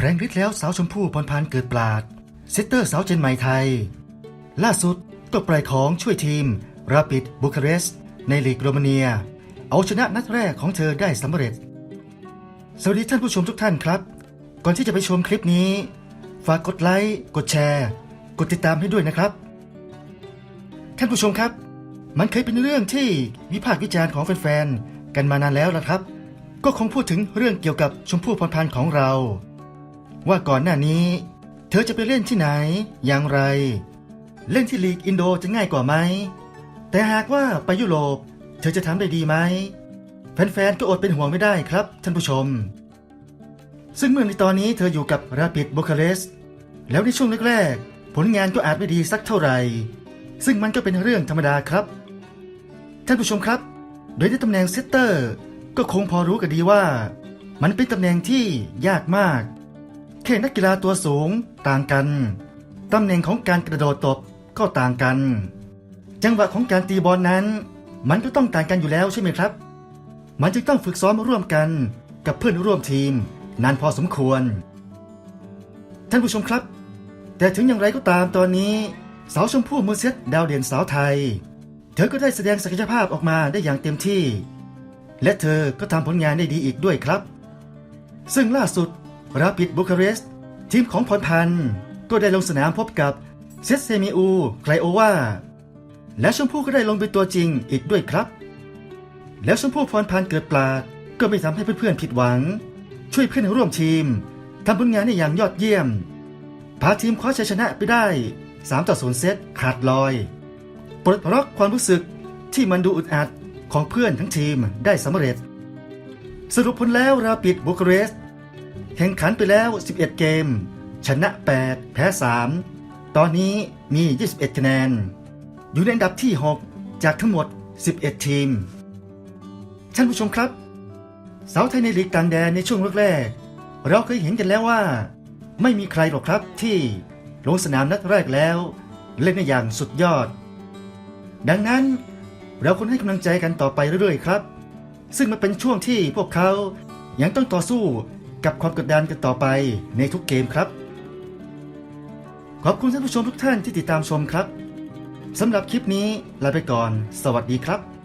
แพรงฤทธิ์แล้วสาวชมพู่พรพันธ์เกิดปราดเซตเตอร์สาวเจนใหม่ไทย ล่าสุดก็ปล่อยของช่วยทีม ราปิดบูคาเรสต์ในลีกโรมาเนีย เอาชนะนัดแรกของเธอได้สำเร็จ สวัสดีท่านผู้ชมทุกท่านครับ ก่อนที่จะไปชมคลิปนี้ ฝากกดไลค์กดแชร์ กดติดตามให้ด้วยนะครับ ท่านผู้ชมครับ มันเคยเป็นเรื่องที่วิพากษ์วิจารณ์ของแฟนๆกันมานานแล้วละครับ ก็คงพูดถึงเรื่องเกี่ยวกับชมพู่พรพันธ์ของเรา ว่าก่อนหน้านี้ เธอจะไปเล่นที่ไหน อย่างไร เล่นที่ลีกอินโดจะง่ายกว่าไหม แต่หากว่าไปยุโรป เธอจะทำได้ดีไหม แฟนๆก็อดเป็นห่วงไม่ได้ครับท่านผู้ชม ซึ่งเมื่อในตอนนี้เธออยู่กับราปิดบูคาเรสแล้วในช่วงแรกๆ ผลงานก็อาจไม่ดีสักเท่าไหร่ ซึ่งมันก็เป็นเรื่องธรรมดาครับ ท่านผู้ชมครับ โดยในตำแหน่งเซตเตอร์ ก็คงพอรู้กันดีว่า มันเป็นตำแหน่งที่ยากมาก แค่นักกีฬาตัวสูงต่างกัน ตำแหน่งของการกระโดดตบก็ต่างกัน จังหวะของการตีบอลนั้น มันก็ต้องต่างกันอยู่แล้วใช่ไหมครับ มันจึงต้องฝึกซ้อมร่วมกันกับเพื่อนร่วมทีมนานพอสมควร ท่านผู้ชมครับ แต่ถึงอย่างไรก็ตามตอนนี้ สาวชมพู่มือเซตดาวเด่นสาวไทย เธอก็ได้แสดงศักยภาพออกมาได้อย่างเต็มที่ และเธอก็ทำผลงานได้ดีอีกด้วยครับ ซึ่งล่าสุด ราปิดบูคาเรสต์ทีมของพรพันธ์ก็ได้ลงสนามพบกับเซตเซมิอูไกลโอวาและชมพู่ก็ได้ลงเป็นตัวจริงอีกด้วยครับ แล้วชมพู่พรพันธ์เกิดปลาดก็ไม่ทำให้เพื่อนๆผิดหวัง ช่วยเพื่อนร่วมทีมทำผลงานได้อย่างยอดเยี่ยม พาทีมคว้าชัยชนะไปได้ 3 ต่อ 0 เซตขาดลอย ปลดล็อกความรู้สึกที่มันดูอึดอัดของเพื่อนทั้งทีมได้สำเร็จ สรุปผลแล้วราปิดบูคาเรสต์ แข่งขันไปแล้ว 11 เกม ชนะ 8 แพ้ 3 ตอนนี้มี 21 คะแนน อยู่ในอันดับที่ 6 จากทั้งหมด 11 ทีม ท่านผู้ชมครับสาวไทยในลีกต่างแดนในช่วงแรกๆเราเคยเห็นกันแล้วว่า ไม่มีใครหรอกครับที่ลงสนามนัดแรกแล้ว เล่นได้อย่างสุดยอด ดังนั้นเราควรให้กำลังใจกันต่อไปเรื่อยๆ ครับ ซึ่งมันเป็นช่วงที่พวกเขายังต้องต่อสู้ กับความกดดันกันต่อไปในทุกเกมครับ ขอบคุณท่านผู้ชมทุกท่านที่ติดตามชมครับสำหรับคลิปนี้ลาไปก่อน สวัสดีครับ